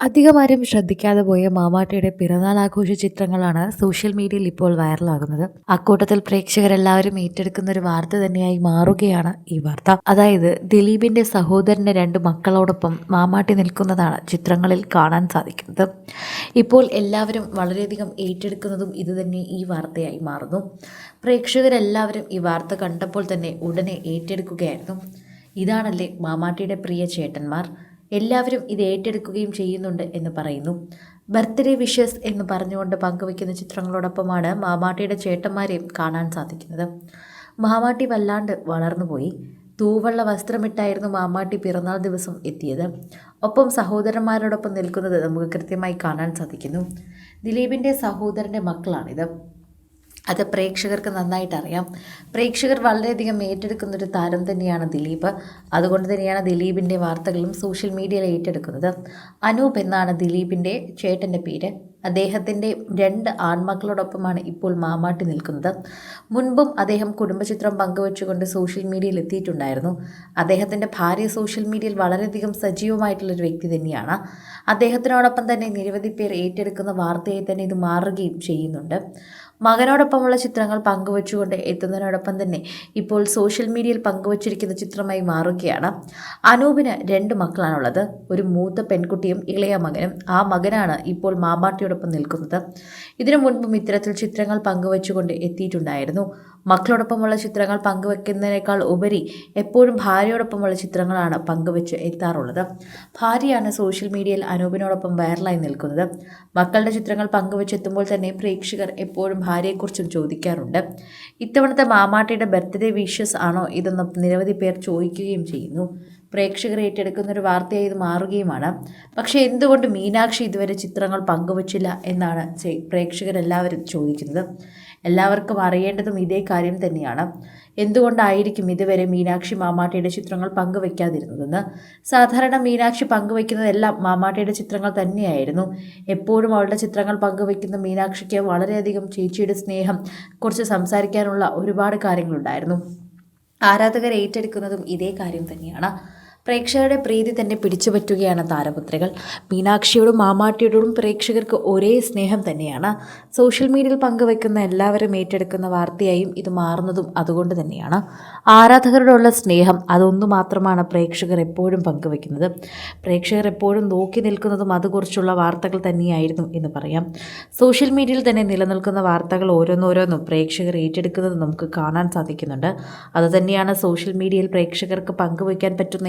അധികമാരും ശ്രദ്ധിക്കാതെ പോയ മാമാട്ടിയുടെ പിറന്നാൾ ആഘോഷ ചിത്രങ്ങളാണ് സോഷ്യൽ മീഡിയയിൽ ഇപ്പോൾ വൈറലാകുന്നത്. അക്കൂട്ടത്തിൽ പ്രേക്ഷകരെല്ലാവരും ഏറ്റെടുക്കുന്ന ഒരു വാർത്ത തന്നെയായി മാറുകയാണ് ഈ വാർത്ത. അതായത് ദിലീപിന്റെ സഹോദരന്റെ രണ്ട് മക്കളോടൊപ്പം മാമാട്ടി നിൽക്കുന്നതാണ് ചിത്രങ്ങളിൽ കാണാൻ സാധിക്കുന്നത്. ഇപ്പോൾ എല്ലാവരും വളരെയധികം ഏറ്റെടുക്കുന്നതും ഇതുതന്നെ ഈ വാർത്തയായി മാറുന്നു. പ്രേക്ഷകരെല്ലാവരും ഈ വാർത്ത കണ്ടപ്പോൾ തന്നെ ഉടനെ ഏറ്റെടുക്കുകയായിരുന്നു. ഇതാണല്ലേ മാമാട്ടിയുടെ പ്രിയ ചേട്ടന്മാർ. എല്ലാവരും ഇത് ഏറ്റെടുക്കുകയും ചെയ്യുന്നുണ്ട് എന്ന് പറയുന്നു. ബർത്ത്ഡേ വിഷസ് എന്ന് പറഞ്ഞുകൊണ്ട് പങ്കുവയ്ക്കുന്ന ചിത്രങ്ങളോടൊപ്പമാണ് മാമാട്ടിയുടെ ചേട്ടന്മാരെയും കാണാൻ സാധിക്കുന്നത്. മാമാട്ടി വല്ലാണ്ട് വളർന്നുപോയി. തൂവള്ള വസ്ത്രമിട്ടായിരുന്നു മാമാട്ടി പിറന്നാൾ ദിവസം എത്തിയത്. ഒപ്പം സഹോദരന്മാരോടൊപ്പം നിൽക്കുന്നത് നമുക്ക് കൃത്യമായി കാണാൻ സാധിക്കുന്നു. ദിലീപിന്റെ സഹോദരന്റെ മക്കളാണിത്. അത് പ്രേക്ഷകർക്ക് നന്നായിട്ട് അറിയാം പ്രേക്ഷകർ വളരെയധികം ഏറ്റെടുക്കുന്ന ഒരു താരം തന്നെയാണ് ദിലീപ്. അതുകൊണ്ട് തന്നെയാണ് ദിലീപിന്റെ വാർത്തകളും സോഷ്യൽ മീഡിയയിൽ ഏറ്റെടുക്കുന്നത്. അനൂപ് എന്നാണ് ദിലീപിന്റെ ചേട്ടന്റെ പേര്. അദ്ദേഹത്തിന്റെ രണ്ട് ആൺമക്കളോടൊപ്പമാണ് ഇപ്പോൾ മാമാട്ടി നിൽക്കുന്നത്. മുൻപും അദ്ദേഹം കുടുംബചിത്രം പങ്കുവച്ചുകൊണ്ട് സോഷ്യൽ മീഡിയയിൽ എത്തിയിട്ടുണ്ടായിരുന്നു. അദ്ദേഹത്തിന്റെ ഭാര്യ സോഷ്യൽ മീഡിയയിൽ വളരെയധികം സജീവമായിട്ടുള്ളൊരു വ്യക്തി തന്നെയാണ്. അദ്ദേഹത്തിനോടൊപ്പം തന്നെ നിരവധി പേർ ഏറ്റെടുക്കുന്ന വാർത്തയെ തന്നെ ഇത് മാറുകയും ചെയ്യുന്നുണ്ട്. മകനോടൊപ്പമുള്ള ചിത്രങ്ങൾ പങ്കുവച്ചുകൊണ്ട് എത്തുന്നതിനോടൊപ്പം തന്നെ ഇപ്പോൾ സോഷ്യൽ മീഡിയയിൽ പങ്കുവച്ചിരിക്കുന്ന ചിത്രമായി മാറുകയാണ്. അനൂപിന് രണ്ട് മക്കളാണുള്ളത്. ഒരു മൂത്ത പെൺകുട്ടിയും ഇളയ മകനും. ആ മകനാണ് ഇപ്പോൾ മാമാട്ടിയോടൊപ്പം നിൽക്കുന്നത്. ഇതിനു മുൻപും ഇത്തരത്തിൽ ചിത്രങ്ങൾ പങ്കുവച്ചുകൊണ്ട് എത്തിയിട്ടുണ്ടായിരുന്നു. മക്കളോടൊപ്പമുള്ള ചിത്രങ്ങൾ പങ്കുവെക്കുന്നതിനേക്കാൾ ഉപരി എപ്പോഴും ഭാര്യയോടൊപ്പമുള്ള ചിത്രങ്ങളാണ് പങ്കുവെച്ച് എത്താറുള്ളത്. ഭാര്യയാണ് സോഷ്യൽ മീഡിയയിൽ അനൂപിനോടൊപ്പം വൈറലായി നിൽക്കുന്നത്. മക്കളുടെ ചിത്രങ്ങൾ പങ്കുവെച്ചെത്തുമ്പോൾ തന്നെ പ്രേക്ഷകർ എപ്പോഴും ഭാര്യയെക്കുറിച്ചും ചോദിക്കാറുണ്ട്. ഇത്തവണത്തെ മാമാട്ടിയുടെ ബർത്ത്ഡേ വിഷസ് ആണോ ഇതെന്ന് നിരവധി പേർ ചോദിക്കുകയും ചെയ്യുന്നു. പ്രേക്ഷകർ ഏറ്റെടുക്കുന്ന ഒരു വാർത്തയായി ഇത് മാറുകയുമാണ്. പക്ഷേ എന്തുകൊണ്ട് മീനാക്ഷി ഇതുവരെ ചിത്രങ്ങൾ പങ്കുവച്ചില്ല എന്നാണ് പ്രേക്ഷകരെല്ലാവരും ചോദിക്കുന്നത്. എല്ലാവർക്കും അറിയേണ്ടതും ഇതേ കാര്യം തന്നെയാണ്. എന്തുകൊണ്ടായിരിക്കും ഇതുവരെ മീനാക്ഷി മാമാട്ടിയുടെ ചിത്രങ്ങൾ പങ്കുവയ്ക്കാതിരുന്നതെന്ന്? സാധാരണ മീനാക്ഷി പങ്കുവയ്ക്കുന്നതെല്ലാം മാമാട്ടിയുടെ ചിത്രങ്ങൾ തന്നെയായിരുന്നു. എപ്പോഴും അവളുടെ ചിത്രങ്ങൾ പങ്കുവയ്ക്കുന്ന മീനാക്ഷിക്ക് വളരെയധികം ചേച്ചിയുടെ സ്നേഹം കുറിച്ച് സംസാരിക്കാനുള്ള ഒരുപാട് കാര്യങ്ങളുണ്ടായിരുന്നു. ആരാധകർ ഏറ്റെടുക്കുന്നതും ഇതേ കാര്യം തന്നെയാണ്. പ്രേക്ഷകരുടെ പ്രീതി തന്നെ പിടിച്ചുപറ്റുകയാണ് താരപുത്രികൾ. മീനാക്ഷിയോടും മാമാട്ടിയോടും പ്രേക്ഷകർക്ക് ഒരേ സ്നേഹം തന്നെയാണ്. സോഷ്യൽ മീഡിയയിൽ പങ്കുവെക്കുന്ന എല്ലാവരും ഏറ്റെടുക്കുന്ന വാർത്തയായും ഇത് മാറുന്നതും അതുകൊണ്ട് തന്നെയാണ്. ആരാധകരോടുള്ള സ്നേഹം അതൊന്നു മാത്രമാണ് പ്രേക്ഷകർ എപ്പോഴും പങ്കുവെക്കുന്നത് പ്രേക്ഷകർ എപ്പോഴും നോക്കി നിൽക്കുന്നതും അതുകുറിച്ചുള്ള വാർത്തകൾ തന്നെയായിരുന്നു എന്ന് പറയാം. സോഷ്യൽ മീഡിയയിൽ തന്നെ നിലനിൽക്കുന്ന വാർത്തകൾ ഓരോന്നോരോന്നും പ്രേക്ഷകർ ഏറ്റെടുക്കുന്നത് നമുക്ക് കാണാൻ സാധിക്കുന്നുണ്ട്. അതുതന്നെയാണ് സോഷ്യൽ മീഡിയയിൽ പ്രേക്ഷകർക്ക് പങ്കുവയ്ക്കാൻ പറ്റുന്ന